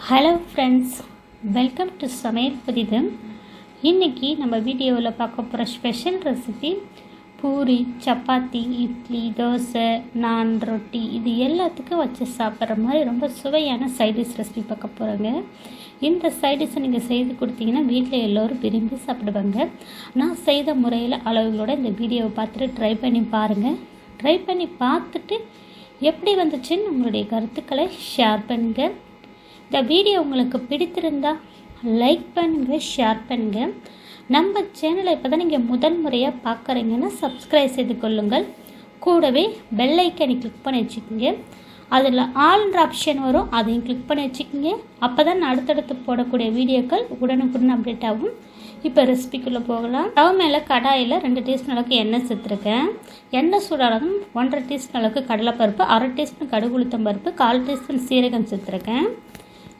Hello friends welcome to சமையல் புரிதம் இன்றைக்கி நம்ம வீடியோவில் பார்க்க போகிற ஸ்பெஷல் ரெசிபி பூரி சப்பாத்தி இட்லி தோசை நான் ரொட்டி இது எல்லாத்துக்கும் வச்சு சாப்பிட்ற மாதிரி ரொம்ப சுவையான சைடிஷ் ரெசிபி பார்க்க போகிறோங்க இந்த சைடிஷை நீங்கள் செய்து கொடுத்தீங்கன்னா வீட்டில் எல்லோரும் விரும்பி சாப்பிடுவாங்க. நான் செய்த முறையில் அளவுகளோட இந்த வீடியோவை பார்த்துட்டு ட்ரை பண்ணி பாருங்கள் ட்ரை பண்ணி பார்த்துட்டு எப்படி வந்துச்சுன்னு உங்களுடைய கருத்துக்களை ஷேர் பண்ணுங்கள் இந்த வீடியோ உங்களுக்கு பிடித்திருந்தா லைக் பண்ணுங்கள் ஷேர் பண்ணுங்கள் நம்ம சேனலை இப்போ தான் நீங்கள் முதன் முறையாக பார்க்குறீங்கன்னா சப்ஸ்கிரைப் செய்து கொள்ளுங்கள். கூடவே பெல்லைக்கனை கிளிக் பண்ணி வச்சுக்கோங்க. அதில் ஆல்ன்ற ஆப்ஷன் வரும் அதையும் கிளிக் பண்ணி வச்சுக்கோங்க. அப்போ தான் அடுத்தடுத்து போடக்கூடிய வீடியோக்கள் உடனுக்குடன் அப்டேட் ஆகும். இப்போ ரெசிபிக்குள்ளே போகலாம். ஸ்டவ் மேலே கடாயில் ரெண்டு டீஸ்பூன் அளவுக்கு எண்ணெய் சேர்த்துருக்கேன். எண்ணெய் சூடாகும் ஒன்றரை டீஸ்பூன் அளவுக்கு கடலைப்பருப்பு அரை டீஸ்பூன் கடுகு உளுத்தம் பருப்பு கால் டீஸ்பூன் சீரகம் சேர்த்துருக்கேன்.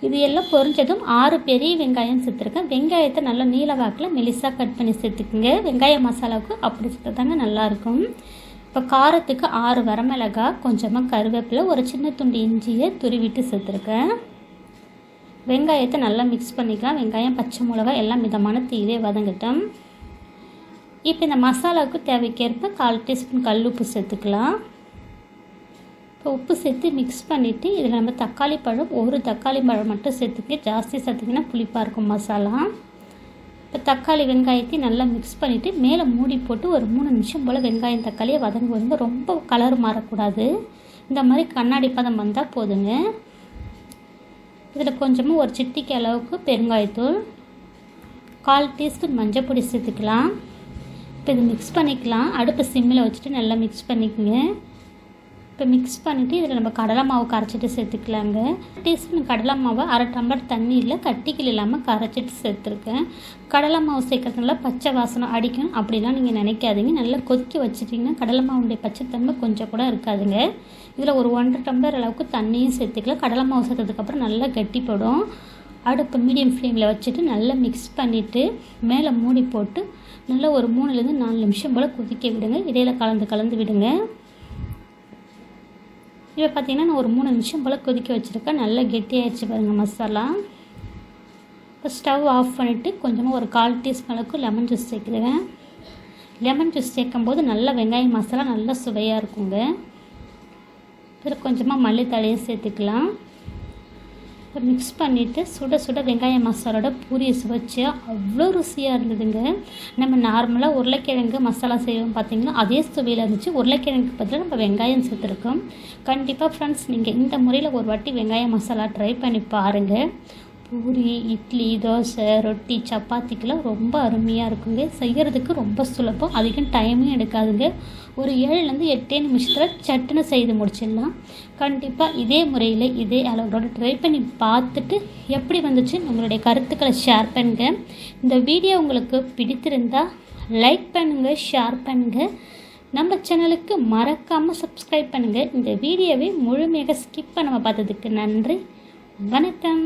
இது எல்லாம் பொரிஞ்சதும் ஆறு பெரிய வெங்காயம் சேர்த்துருக்கேன். வெங்காயத்தை நல்லா நீல வாக்கில் மெலிசாக கட் பண்ணி சேர்த்துக்குங்க. வெங்காய மசாலாவுக்கு அப்படி சேர்த்து தாங்க நல்லாயிருக்கும். இப்போ காரத்துக்கு ஆறு வரமிளகாய் கொஞ்சமாக கருவேப்பிலை ஒரு சின்ன துண்டு இஞ்சியை துருவிட்டு சேர்த்துருக்கேன். வெங்காயத்தை நல்லா மிக்ஸ் பண்ணிக்கலாம். வெங்காயம் பச்சை மிளகாய் எல்லாம் மிதமான தீவே வதங்கட்டும். இப்போ இந்த மசாலாவுக்கு தேவைக்கேற்ப கால் டீஸ்பூன் கல் உப்பு சேர்த்துக்கலாம். இப்போ உப்பு சேர்த்து மிக்ஸ் பண்ணிவிட்டு இதில் நம்ம தக்காளி பழம் ஒரு தக்காளி பழம் மட்டும் சேர்த்துக்க ஜாஸ்தி சேர்த்திங்கன்னா புளிப்பாக இருக்கும் மசாலா. இப்போ தக்காளி வெங்காயத்தையும் நல்லா மிக்ஸ் பண்ணிவிட்டு மேலே மூடி போட்டு ஒரு மூணு நிமிஷம் போல் வெங்காயம் தக்காளியை வதங்கி வந்து ரொம்ப கலர் மாறக்கூடாது. இந்த மாதிரி கண்ணாடி பதம் வந்தால் போதுங்க. இதில் கொஞ்சமாக ஒரு சிட்டிக்கு அளவுக்கு பெருங்காயத்தூள் கால் டீஸ்பூன் மஞ்சள் பொடி சேர்த்துக்கலாம். இப்போ இது மிக்ஸ் பண்ணிக்கலாம். அடுப்பு சிம்மில் வச்சுட்டு நல்லா மிக்ஸ் பண்ணிக்கோங்க. இப்போ மிக்ஸ் பண்ணிவிட்டு இதில் நம்ம கடலை மாவு கரைச்சிட்டு சேர்த்துக்கலாங்க. டீஸ்பூன் கடலை மாவை அரை டம்ளர் தண்ணியில் கட்டிக்கில் இல்லாமல் கரைச்சிட்டு சேர்த்துருக்கேன். கடலை மாவு சேர்க்கறதுனால பச்சை வாசனை அடிக்கும். அப்படிலாம் நீங்கள் நினைக்காதீங்க. நல்லா கொதிக்க வச்சுட்டிங்கன்னா கடலை மாவுடைய பச்சைத்தன்மை கொஞ்சம் கூட இருக்காதுங்க. இதில் ஒரு ஒன்றரை டம்ளர் அளவுக்கு தண்ணியும் சேர்த்துக்கலாம். கடலை மாவு சேர்த்ததுக்கப்புறம் நல்லா கட்டிப்படும். அடுப்பு மீடியம் ஃப்ளேமில் வச்சுட்டு நல்லா மிக்ஸ் பண்ணிவிட்டு மேலே மூடி போட்டு நல்லா ஒரு மூணுலேருந்து நாலு நிமிஷம் போல் கொதிக்க விடுங்க. இடையில் கலந்து கலந்து விடுங்க. இப்போ பார்த்திங்கன்னா நான் ஒரு மூணு நிமிஷம் போல் கொதிக்க வச்சுருக்கேன். நல்லா கெட்டியாகிடுச்சு பாருங்கள் மசாலா. இப்போ ஸ்டவ் ஆஃப் பண்ணிவிட்டு கொஞ்சமாக ஒரு கால் டீஸ்பூன் அளவுக்கு லெமன் ஜூஸ் சேர்க்குறேன். லெமன் ஜூஸ் சேர்க்கும்போது நல்ல நல்லா வெங்காயம் மசாலா நல்லா சுவையாக இருக்குங்க. பிறகு கொஞ்சமாக மல்லித்தழையும் சேர்த்துக்கலாம். மிக்ஸ் பண்ணிவிட்டு சுட சுட வெங்காய மசாலோட பூரியை சுவைச்சு அவ்வளோ ருசியாக இருந்ததுங்க. நம்ம நார்மலாக உருளைக்கிழங்கு மசாலா செய்வோம் பார்த்திங்கன்னா அதே சுவையில் இருந்துச்சு. உருளைக்கிழங்கு பதிலாக நம்ம வெங்காயம் சேர்த்துருக்கோம். கண்டிப்பாக ஃப்ரெண்ட்ஸ் நீங்கள் இந்த முறையில் ஒரு வாட்டி வெங்காய மசாலா ட்ரை பண்ணி பாருங்கள் பூரி இட்லி தோசை ரொட்டி சப்பாத்திக்கெலாம் ரொம்ப அருமையாக இருக்குங்க. செய்கிறதுக்கு ரொம்ப சுலபம். அதிகம் டைமும் எடுக்காதுங்க. ஒரு ஏழுலேருந்து எட்டே நிமிஷத்தில் சட்டுன்னு செய்து முடிச்சிடலாம். கண்டிப்பாக இதே முறையில் இதே அளவோட ட்ரை பண்ணி பார்த்துட்டு எப்படி வந்துச்சு உங்களுடைய கருத்துக்களை ஷேர் பண்ணுங்கள் இந்த வீடியோ உங்களுக்கு பிடித்திருந்தால் லைக் பண்ணுங்கள் ஷேர் பண்ணுங்கள் நம்ம சேனலுக்கு மறக்காமல் சப்ஸ்கிரைப் பண்ணுங்கள் இந்த வீடியோவை முழுமையாக ஸ்கிப் பண்ணாமல் பார்த்ததுக்கு நன்றி. வணக்கம்.